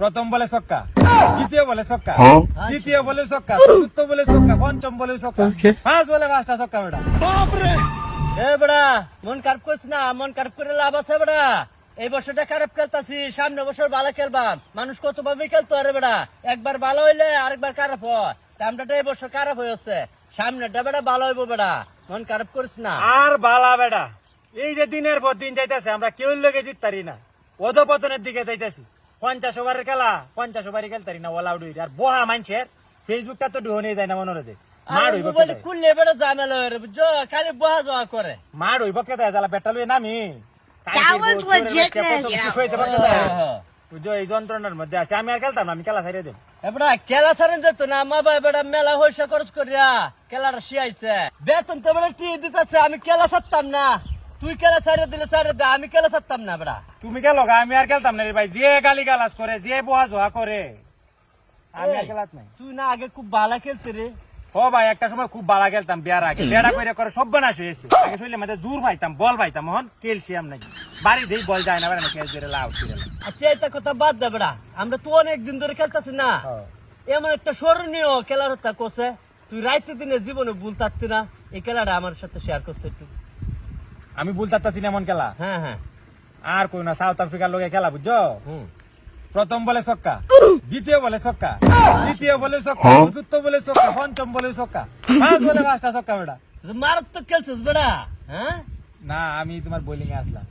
প্রথম বলে ছক্কা দ্বিতীয় বলে ছক্কা তৃতীয় বলে ছক্কা চতুর্থ বলে ছক্কা পঞ্চম বলে ছক্কা পাঁচ বলে পাঁচটা ছক্কা বেটা। এ বড়া মন খারাপ করছ না মন খারাপ করে লাভ আছে বড়া এই বছরটা খারাপ খেলতাছি সামনে বছর ভালো খেলবাম মানুষ কত ভাবে খেলতো আরে বেড়া একবার ভালো হইলে আরেকবার খারাপ হয়। টাইমটা এই বছর খারাপ হয়েছে সামনেটা বেড়া ভালো হইব বেড়া মন খারাপ করিস না। আর বালা বেটা। এই যে দিনের পর দিন যাইতেছে আমরা কেউ লোকে জিততারি না। অধপতনের দিকে যাইতেছি। পঞ্চাশ ওভারের খেলা পঞ্চাশ ওভারই খেলতারি না ওলা উডুই আর বহা মানুষের ফেসবুকটা তো নিয়ে যায় না মনে হতে মার হইব খুললে হয়ে রে, বুঝছ খালি বহা যাওয়া করে। মার হইব কেতা জ্বালা বেটা লুয়ে নামি। That was legit, yeah. বুঝছ এই যন্ত্রণার মধ্যে আছে। আমি আর খেলতাম না আমি খেলা ছাড়িয়ে দেব। এবড়া খেলা ছাড়েন যেত না মা ভাই বেড়া মেলা পয়সা খরচ করিয়া খেলাটা শিয়াইছে। বেতন তো বেড়া টি দিতেছে? আমি খেলা ছাড়তাম না। তুই খেলা ছাড়িয়ে দিলে ছাড়িয়ে দে আমি খেলা ছাড়তাম না বেড়া। তুমি কে লগা আমি আর খেলতাম না রে ভাই যে গালি গালাজ করে যে বহা জোয়া করে আমি আর খেলাত নাই। তুই না আগে খুব ভালো খেলতে রে। ও ভাই একটা সময় খুব বালা খেলতাম বিয়ার আগে। বেড়া করে করে সব বানাস হয়েছে আগে শুনলে মধ্যে জোর পাইতাম বল পাইতাম হন ক্যালসিয়াম নাকি বাড়ি দেই বল যায় না বেড়া না ক্যাচ দিয়ে লাউ ছিঁড়ে আচ্ছা এটা কথা বাদ দে বেড়া। আমরা তো অনেক দিন ধরে খেলতেছি না। হ্যাঁ। এমন একটা স্মরণীয় খেলার হত্যা করছে তুই রাইতে দিনে জীবনে ভুল থাকতি না। এই খেলাটা আমার সাথে শেয়ার করছে একটু। আমি বলতে এমন খেলা। হ্যাঁ হ্যাঁ। আর কই না সাউথ আফ্রিকার লোকে খেলা বুঝছ? হুম। প্রথম বলে ছক্কা দ্বিতীয় বলে ছক্কা তৃতীয় বলে ছক্কা চতুর্থ বলে ছক্কা পঞ্চম বলে ছক্কা পাঁচ বলে পাঁচটা ছক্কা বেটা। মারাত্মক খেলছিস বেড়া হ্যাঁ? না আমি তোমার বোলিং এ আসলাম